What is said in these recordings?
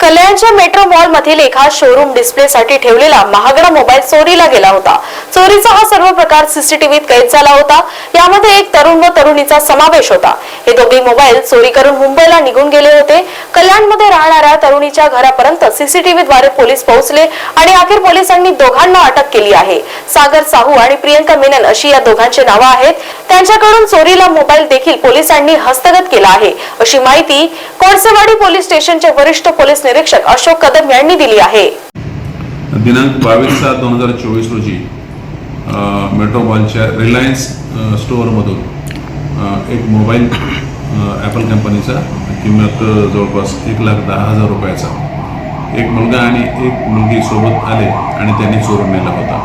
कल्याणच्या metro mall मधील एका शोरूम डिस्प्ले साठी ठेवलेला महागडा मोबाईल चोरीला गेला होता. चोरीचा हा सर्व प्रकार सीसीटीव्हीत कैद झाला होता. यामध्ये एक तरुण व तरुणीचा समावेश होता. हे दोघे मोबाईल चोरी करून मुंबईला निघून गेले होते. कल्याणमध्ये राहणाऱ्या तरुणीच्या घरापर्यंत सीसीटीव्हीद्वारे पोलीस पोहोचले आणि अखेर पोलिसांनी दोघांना अटक केली आहे. सागर साहू आणि प्रियंका मेनन अशी या दोघांची नावं आहेत. त्यांच्याकडून चोरीला मोबाईल देखील पोलिसांनी हस्तगत केला आहे. अशी माहिती कोळसेवाडी पोलीस स्टेशनचे वरिष्ठ पोलीस निरीक्षक अशोक कदम यांनी दिली आहे. दिनांक बावीस सात दोन हजार चोवीस रोजी मेट्रो मॉलच्या रिलायन्स स्टोअरमधून एक मोबाईल ॲपल कंपनीचा किंमत जवळपास एक लाख दहा हजार रुपयाचा. एक मुलगा आणि एक मुलगी सोबत आले आणि त्यांनी चोरून नेला होता.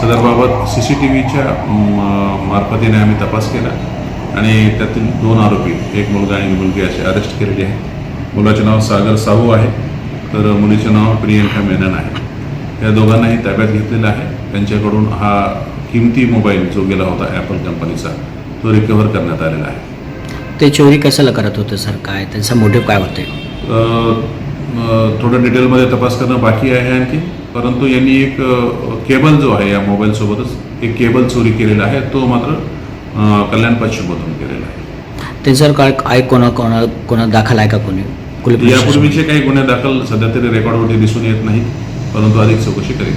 सदरबाबत सी सी टी व्हीच्या मार्फतीने आम्ही तपास केला आणि त्यातील दोन आरोपी एक मुलगा आणि मुलगी असे अरेस्ट केलेले आहे मुलाचे नाव सागर साहू आहे तर मुलीचे नाव प्रियंका मेनन आहे. या दोघांनाही ताब्यात घेतलेला आहे. त्यांच्याकडून हा किमती मोबाईल जो गेला होता ॲपल कंपनीचा तो रिकव्हर करण्यात आलेला आहे. ते चोरी कशाला करत होते सर? काय? त्यांचा मोटिव्ह काय होते? थोडं डिटेलमध्ये तपास करणं बाकी आहे आणखी. परंतु यांनी एक केबल जो आहे या मोबाईलसोबतच एक केबल चोरी केलेला आहे. तो मात्र कल्याण पश्चिममधून केलेला आहे. ते सर काय काय कोणा कोणा कोणा दाखल आहे का कोणी? यापूर्वीचे काही गुन्हे दाखल सध्या तरी रेकॉर्डवरती दिसून येत नाहीत परंतु अधिक चौकशी करेल